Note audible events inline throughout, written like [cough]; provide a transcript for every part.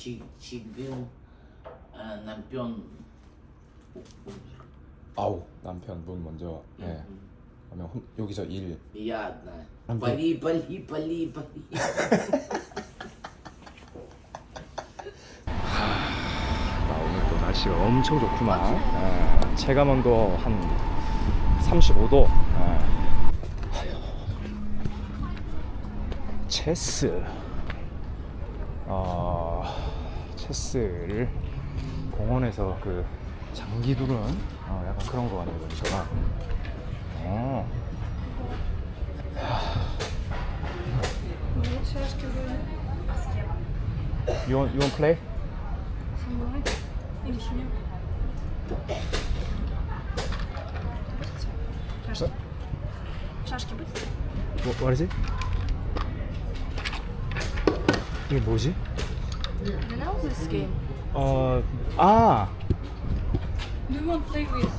지, 지금 아, 남편 오- 오늘 아우 남편분 먼저 예 음. 그러면 혼- 여기서 일 미안해. 남편. 빨리 빨리 빨리 빨리. 아, 오늘 또 날씨가 엄청 좋구만 예, 체감 온도 한 35도 예. 체스 어, 체스를 공원에서 그 장기 두는 어, 약간 그런 거 같네요 보니까 어. You want, you want play? Со мной? Или с ним? Шашки. Шашки быть? 뭐, what is it? 이게 뭐지? You know this game? 어, 아, Do you want to play with?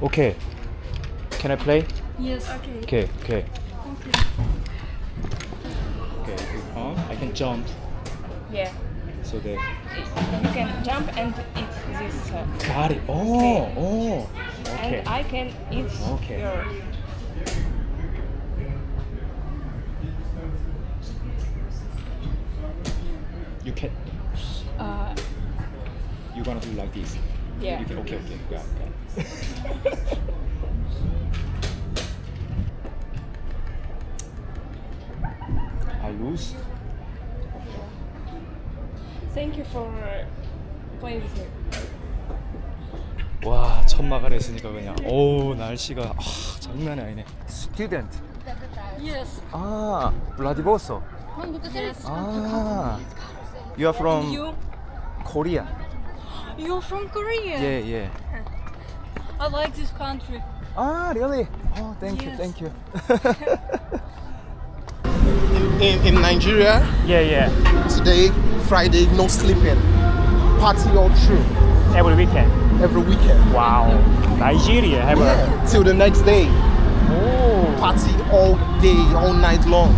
오케이. Can I play? Yes. Okay. 오케이, 오케이. Okay. Okay, if you come, I can jump. Yeah. So that. You can jump and eat this. Uh, Got it. 오, 오. 오케이. And I can eat Okay. your. You can. Uh, You gonna do like this? yeah. You can. Okay, okay. Got it. I lose. Thank you for uh, playing with me. 와, 첫 마갈 했으니까 그냥. 오, 날씨가 아, 장난이 아니네. Student. Yes. 아, 블라디보스토크. Yes. 아, you are from You? Korea. You're from Korea. Yeah, yeah. I like this country. Ah, really? Oh, thank you, Yes. thank you. [laughs] in, in Nigeria yeah, yeah. today, Friday, no sleeping. Party all through Every weekend. every weekend. Wow. Nigeria have a. Yeah, till the next day. Oh. Party all day, all night long.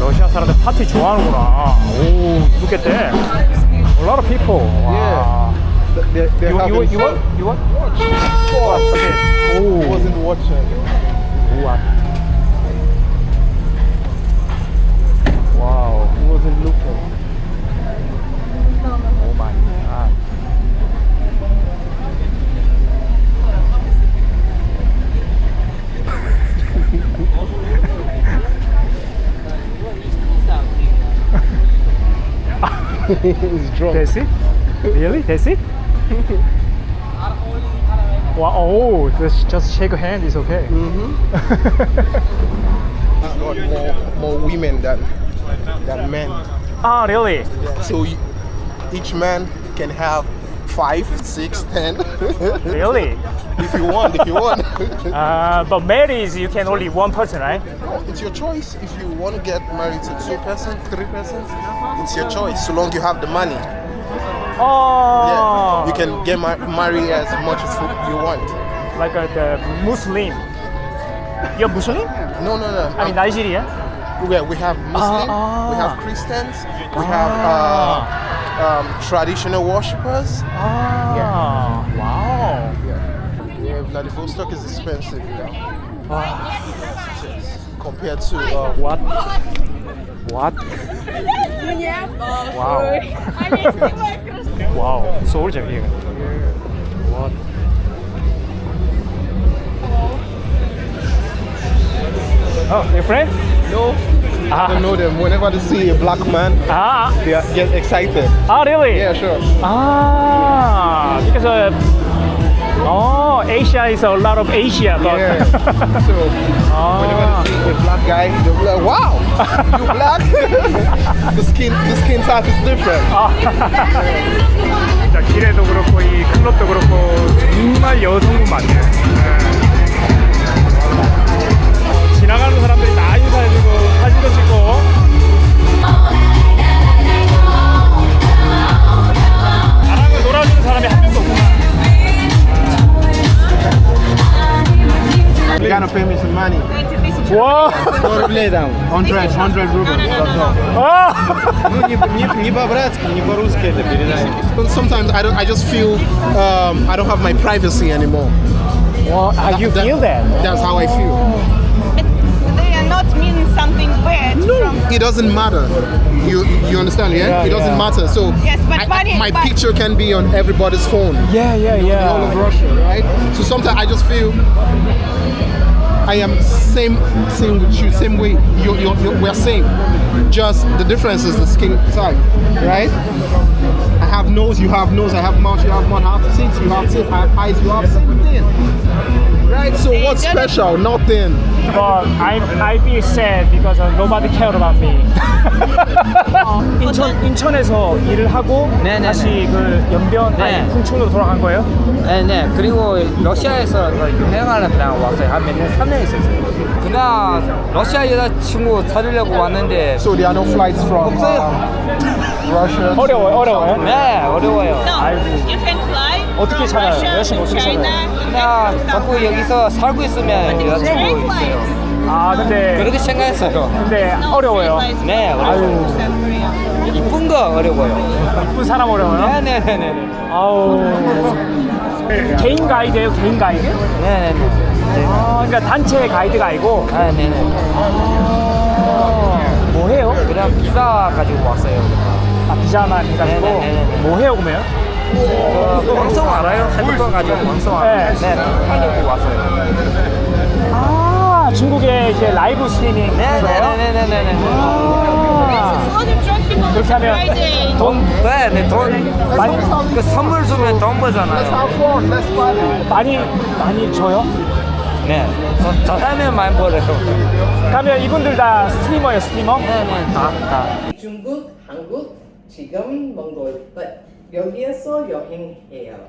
러시아 사람들 파티 좋아하는구나. 오, look at that. A lot of people. 와. They, they're You, you, you fun. want? You want? What? Okay. 오. wasn't watching. [laughs] He's drunk. That's it? Really? That's [laughs] it? wow, oh, just, just shake a hand is okay. He's got more more women than than men. Ah, really? So each man can have five, six, ten, [laughs] Really? if you want. If you want, [laughs] Uh, but marriage, you can only one person, right? it's your choice. If you want to get married to two person, three persons, it's your choice. So long you have the money. Oh, Yeah, you can get mar- married as much as you want. like uh, the Muslim. You're Muslim? No, no, no. I mean Nigeria. Yeah, we have Muslim, ah. we have Christians, we have uh, um, traditional worshippers. Ah, wow. Yeah, Vladivostok is expensive now. Compared to uh, What? What? Wow. wow. 서울 재미가. What? Oh, your friend? no, I Ah, know them. Whenever they see a black man, ah, they are- get excited. ah, really? Yeah, sure. Ah, because uh, oh, Asia is a lot of Asia, but Yeah. [laughs] so whenever ah, they see a black guy, they'll be like, "Wow, you black." [laughs] the skin, the skin type is different. 진짜 길에도 그렇고 이 클럽도 그렇고 정말 여성분 많네요. 네. 지나가는 사람들이 다 인사해주고 pay me some money. Не, не это. Sometimes I don't, I just feel um, I don't have my privacy anymore. Well, How you that, feel that? That's how I feel. It doesn't matter. You you understand? Yeah. Yeah, it doesn't yeah. matter. So Yes, but I- money- my but- picture can be on everybody's phone. Yeah, yeah, yeah. all of. Russia, right? So sometimes I just feel I am same same with you, same way. You you you we're same. Just the difference is the skin type, right? I have nose, you have nose. I have mouth, you have mouth. I have teeth, you have teeth. I have eyes, you have something. Right? So what's special? Nothing. But I I feel sad because uh, nobody care about me. 인천 인천에서 일을 하고 네, 네, 다시 그 연변 네. 아니 풍촌으로 돌아간 거예요? 네, 네. 그리고 러시아에서 여행하러 그냥 왔어요. 한 몇 년, 3년 있었어요. 그냥 러시아 여자친구 사귀려고 왔는데 So there are no flights from 없어요. um, Russia. 어려워요, 어려워요. 네, 어려워요. no. You can fly 어떻게? Russia 여자친구 어떻게 China. 그냥 자꾸 여기서 살고 있으면 여자친구 있어요. 아 근데 그렇게 생각했어요. 근데 어려워요. 네, 어려워요. 이쁜 거 어려워요. 이쁜 사람 어려워요. 네, 네, 네, 네. 네. 아우. 개인 가이드예요, 개인 가이드? 네, 네, 네. 아, 그러니까 단체 가이드가 아니고 아, 네, 네. 뭐 해요? 그냥 비자 가지고 왔어요. 아, 비자만 해가지고 네, 네, 네, 네. 뭐 해요, 그러면? 그 방송 알아요? 핸드폰 가지고 방송 알아요? 네. 네, 하려고 왔어요. 아, 중국에 이제 라이브 스트리밍 네, 하는 네, 거예요? 네, 네, 네, 네. 아, 그렇게 하면. 돈 네, 네, 돈. 많이, 그 선물 주면 돈 버잖아요. 많이, 많이 줘요? 네. 저, 저 사람은 많이 벌어요. 그러면 이분들 다 스트리머예요, 스트리머? 네, 네, 다, 다. 중국, 한국, 지금 몽골. But 여기에서 여행해요.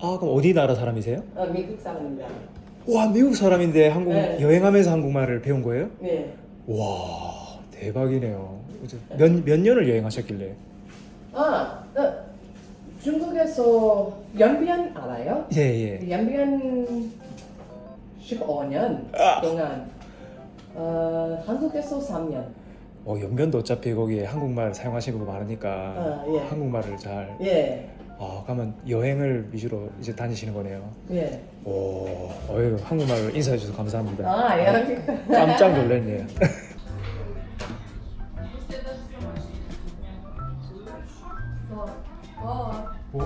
아 그럼 어디 나라 사람이세요? 어, 미국 사람입니다. 와 미국 사람인데 한국 네. 여행하면서 한국말을 배운 거예요? 네. 와 대박이네요. 몇몇 몇 년을 여행하셨길래? 아, 어, 중국에서 연변 알아요? 예예. 연변 15년 동안 어, 한국에서 3년. 어 연변도 어차피 거기에 한국말 사용하시는 거 많으니까 아, 예. 한국말을 잘. 예. 아 그러면 여행을 위주로 이제 다니시는 거네요. 예. 오, 어유 한국말로 인사해 주셔서 감사합니다. 아, 여기. 깜짝 놀랐네요. [laughs] У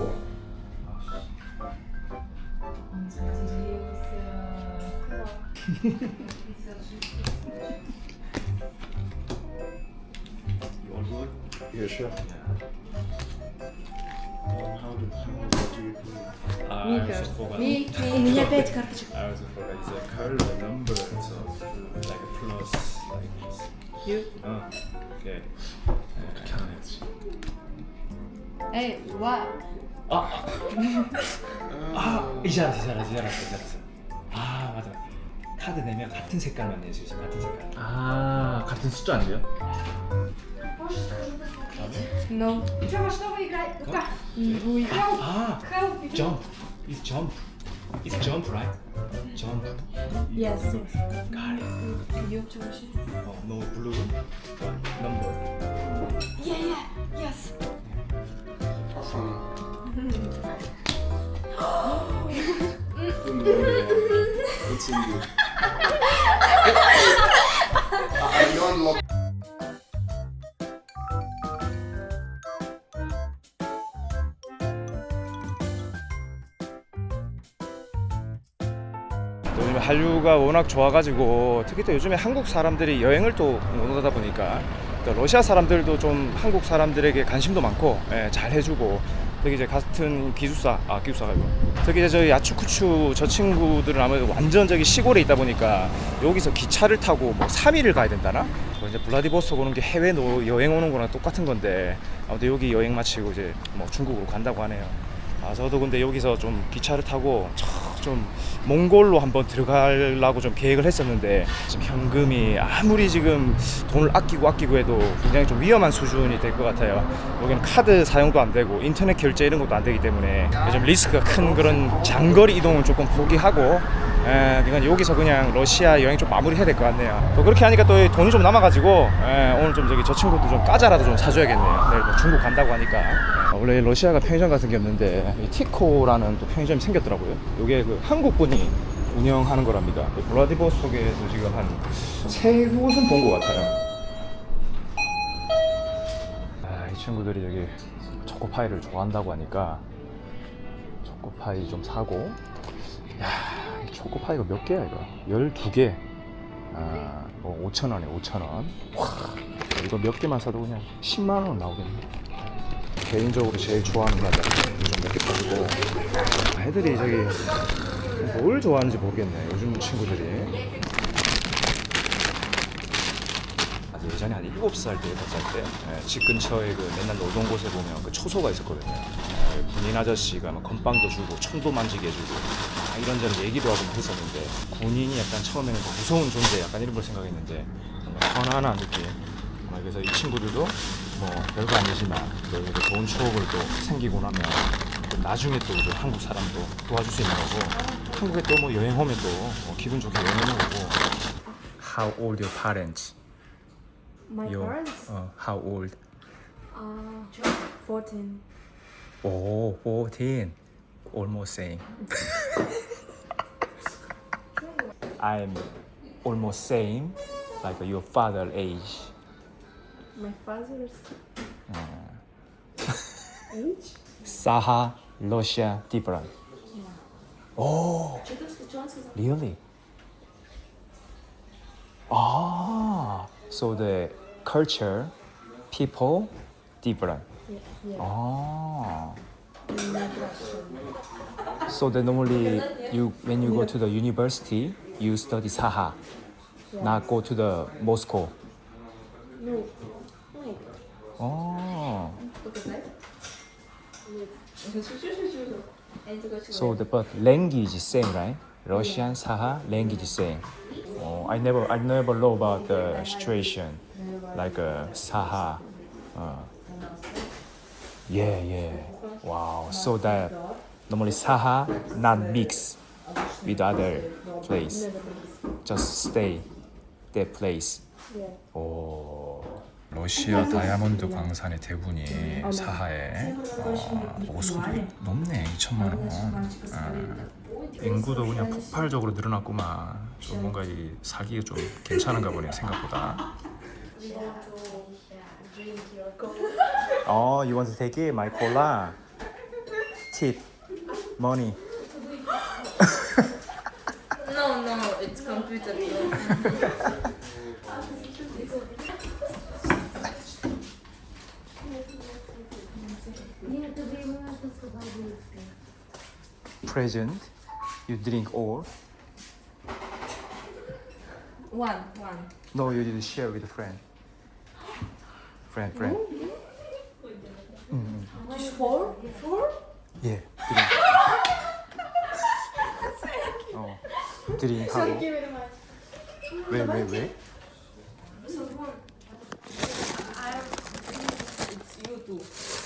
пять карточек. Эй, вау. 아 이제 알았어 이제 알았어 이제 알았어 이제 알았어. 아 맞아. 카드 내면 같은 색깔만 낼 수 있어 같은 색깔. 아, 같은 숫자 안 돼요? Ну. Че, во что вы играете? Ну как? Help, 아 help. jump. It's jump. It's jump, right? Jump. Yes, yes. Got it. 뉴욕 주무실? Oh, no blue. What number? Yeah, yeah. Yes. Performing. it's in you. I don't look 요즘에 한류가 워낙 좋아가지고 특히 또 요즘에 한국 사람들이 여행을 또 원하다 보니까 또 러시아 사람들도 좀 한국 사람들에게 관심도 많고 예, 잘 해주고 특히 이제 같은 기숙사 아 기숙사가 이거 특히 이제 저희 야추쿠추 저 친구들은 아무래도 완전 저기 시골에 있다 보니까 여기서 기차를 타고 뭐 3일을 가야 된다나 뭐 이제 블라디보스토크 오는 게 해외 노, 여행 오는 거랑 똑같은 건데 아무튼 여기 여행 마치고 이제 뭐 중국으로 간다고 하네요. 아 저도 근데 여기서 좀 기차를 타고 참 좀 몽골로 한번 들어가려고 좀 계획을 했었는데 지금 현금이 아무리 지금 돈을 아끼고 아끼고 해도 굉장히 좀 위험한 수준이 될 것 같아요. 여기는 카드 사용도 안 되고 인터넷 결제 이런 것도 안 되기 때문에 좀 리스크가 큰 그런 장거리 이동은 조금 포기하고 에, 이건 여기서 그냥 러시아 여행 좀 마무리해야 될 것 같네요. 또 그렇게 하니까 또 돈이 좀 남아가지고 에, 오늘 좀 저기 저 친구도 좀 과자라도 좀 사줘야겠네요. 내일 뭐 중국 간다고 하니까. 아, 원래 러시아가 편의점 같은 게 없는데 이 티코라는 또 편의점이 생겼더라고요. 이게 그 한국 분이 운영하는 거랍니다. 블라디보스톡에서 지금 한 세 곳은 본 것 같아요. 아, 이 친구들이 여기 초코파이를 좋아한다고 하니까 초코파이 좀 사고 야, 이 초코파이 가 몇 개야 이거? 12개. 아, 뭐 5,000원에 5,000원. 와, 이거 몇 개만 사도 그냥 10만 원 나오겠네. 개인적으로 제일 좋아하는 과자 좀몇개 사주고. 아, 애들이 저기 뭘 좋아하는지 모르겠네 요즘 친구들이. 아, 예전에 한 7살 때, 8살 때, 예, 집 근처에 그 맨날 놀던 곳에 보면 그 초소가 있었거든요. 예, 군인 아저씨가 막 건빵도 주고, 총도 만지게 해주고, 아, 이런저런 얘기도 하고 막 했었는데, 군인이 약간 처음에는 그 무서운 존재, 약간 이런 걸 생각했는데, 뭔가 편안한 느낌. 아, 그래서 이 친구들도 뭐 별거 아니지만, 또 이렇게 좋은 추억을 또 생기고 나면, 또 나중에 또 이제 한국 사람도 도와줄 수 있는 거고, 한국에 또 뭐 여행 오면 또 뭐 기분 좋게 여행 오는 거고. How old your parents? My Your, parents? uh, how old? Uh, 14. Oh, 14. Almost same. [laughs] I'm almost same, like your father age. My father's age? Saha, Russia, different. Oh, really? Ah, so the culture, people, different. Ah. So then normally you when you go to the university, you study Saha, not go to the Moscow. No. Oh. So the but language is same, right? Russian Saha language is same. Oh, I never I never know about the situation like uh, Saha. Uh, yeah, yeah. Wow. So that normally Saha not mix with other place. Just stay that place. 오. 러시아 다이아몬드 광산의 대부분이 사하에 어, 오소도 높네 2천만 원. 아, 인구도 그냥 폭발적으로 늘어났구만. 좀 뭔가 이 살기가 좀 괜찮은가 보네 생각보다. 어, you want to take it? My cola. Tip. Money. No, no, it's computer. Present. You drink all. One, one. No, you didn't share with a friend. Friend, friend. Just four? Four? 예, 드림. 어, 드림 하고. 왜, 왜, 왜?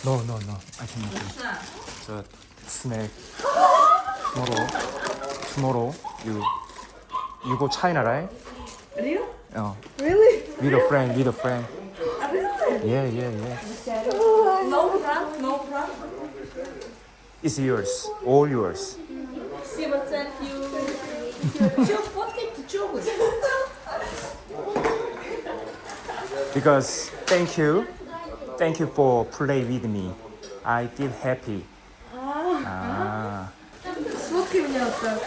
No, no, no. I can eat it. The snack. Tomorrow. Tomorrow, you you go China, right? Real? 어. Really? With a friend, with a friend. Yeah, yeah, yeah. No prank, no prank. It's yours, all yours. Спасибо, thank you. Чё фоткать-то, чё вы? Because thank you, thank you for play with me. I feel happy. 아. Сфоткай меня вот так.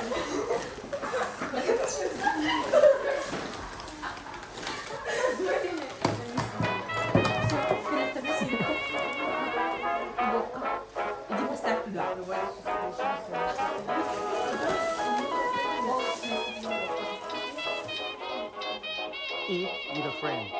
Friend. Okay.